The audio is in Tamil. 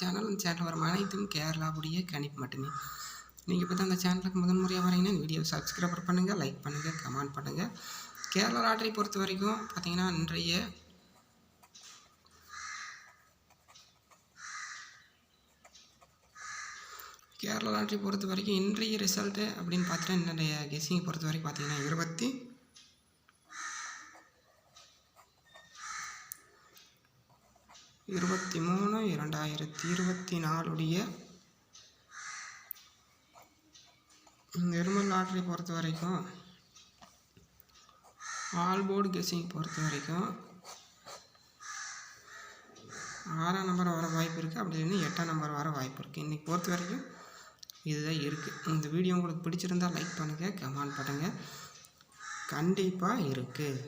சேனல் அந்த சேனல் வரும். அனைத்தும் கேரளாவுடைய கணிப்பு மட்டுமே. நீங்கள் இப்போ தான் அந்த சேனலுக்கு முதன் முறையாக வரீங்கன்னா வீடியோ வீடியோவை சப்ஸ்கிரைபர் பண்ணுங்கள் லைக் பண்ணுங்கள் கமெண்ட் பண்ணுங்கள் கேரளா லாட்டரி பொறுத்த வரைக்கும் பார்த்தீங்கன்னா இன்றைய கேரளா லாட்ரி பொறுத்த வரைக்கும் இன்றைய ரிசல்ட்டு அப்படின்னு பார்த்துட்டா என்னுடைய கெஸ்ஸிங் பொறுத்த வரைக்கும் பார்த்தீங்கன்னா இருபத்தி இருபத்தி மூணு இரண்டாயிரத்தி இருபத்தி நாலுடைய நிர்மல் லாட்ரி பொறுத்த வரைக்கும் ஆல் போர்டு கெஸ்ஸிங் பொறுத்த வரைக்கும் ஆறாம் நம்பர் வர வாய்ப்பு இருக்குது அப்படி இல்லைன்னா எட்டாம் நம்பர் வர வாய்ப்பு இருக்குது இன்றைக்கி பொறுத்த வரைக்கும் இதுதான் இருக்குது இந்த வீடியோ உங்களுக்கு பிடிச்சிருந்தால் லைக் பண்ணுங்கள் கமெண்ட் பண்ணுங்கள் கண்டிப்பாக இருக்குது